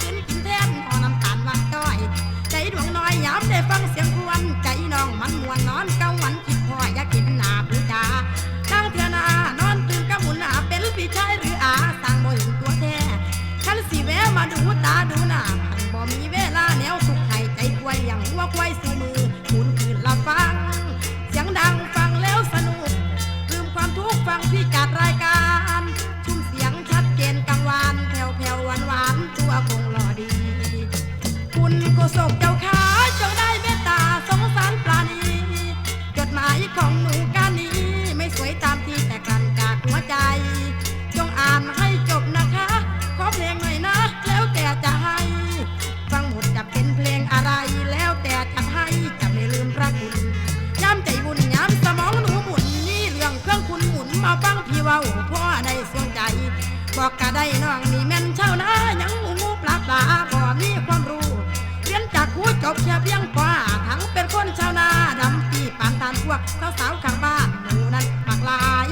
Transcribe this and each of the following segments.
ขึ้นกินแทนพอน้ำตาลมันก้อย ใจดวงน้อยยามได้ฟังเสียงควนใจน้องมันมวนนอนเก้าวันคิดพ่ออยากกินหนาผู้จาตั้งเทือนานอนตื่นกะหมุนหาเป็นพี่ชายหรืออาสั่งบ่เห็นตัวแท้ขันสีแววมาดูตาดูหน้า ผู้ศกเจ้าขาจงได้เมตตาสงสารปราณีจดหมายของหนูการนี้ ไม่สวยตามที่แต่กลั่นจากหัวใจ จงอ่านให้จบนะคะ ขอเพลงหน่อยนะ แล้วแต่จะให้ ฟังหมดจะเป็นเพลงอะไร แล้วแต่จะให้จะไม่ลืมพระคุณย้ำใจบุญย้ำสมองหนูหมุนนี่เรื่องเครื่องคุณหมุนมาฟังพีว่พ่อได้สวงใจ บอกกะไดน้องนี่แม่นเช่านะยังหมูปลาปลา จากครูจบแค่เพียงปลาทั้งเป็นคนชาวนาดำปีปานตานพวกสาวสาวข้างบ้านหนูนั้นมักลาย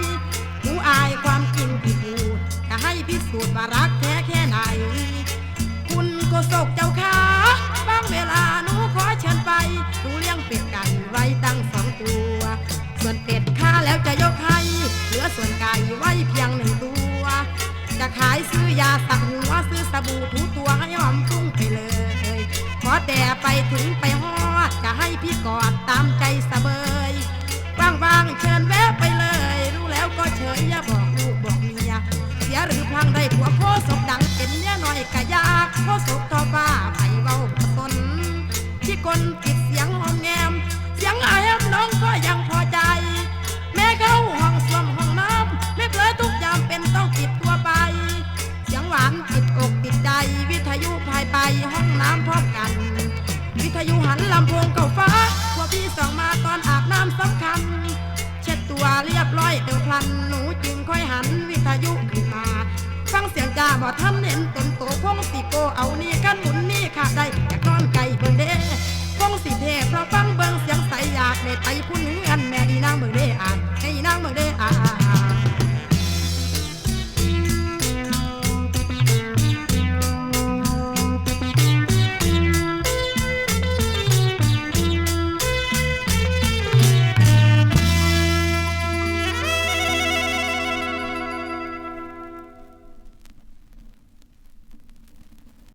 หนูอายความจริงที่พูดจะให้พิสูจน์ว่ารักแท้แค่ไหน คุณโกศกเจ้าขาบางเวลาหนูขอเชิญไปหนูเลี้ยงเป็ดไก่ไว้ตั้งสองตัว ส่วนเป็ดฆ่าแล้วจะยกให้เหลือส่วนไก่ไว้เพียงหนึ่งตัว จะขายซื้อยาสักหัวซื้อสบู่ถูต ถึงไปฮอดจะให้พี่กอดตามใจสะเบยว่างๆเชิญแวะไปเลย รู้แล้วก็เฉยอย่าบอกลูกบอกเมียเสียหรือพลังได้ผัวโคศกดังเป็นเนี่ยหน่อยกะยากโคศกทอฟ้าไผเว้าบ่สนที่กลปิดเสียงหอมแงม เสียงอาแอมน้องก็ยังพอใจ แม่เข้าห้องส้วมห้องน้ำไม่เผลอทุกยามเป็นต้องปิดตัวไป เสียงหวานติดอกติดใจวิทยุพายไปห้องน้ำพร้อมกัน วิทยุหันลำโพงเก่าฟ้าพวกพี่ส่องมาตอนอาบน้ำสำคัญ เช็ดตัวเรียบร้อยเดี๋ยวพลัน หนูจึงค่อยหันวิทยุขึ้นมา ฟังเสียงจ้าบ่ท่านเห็นตน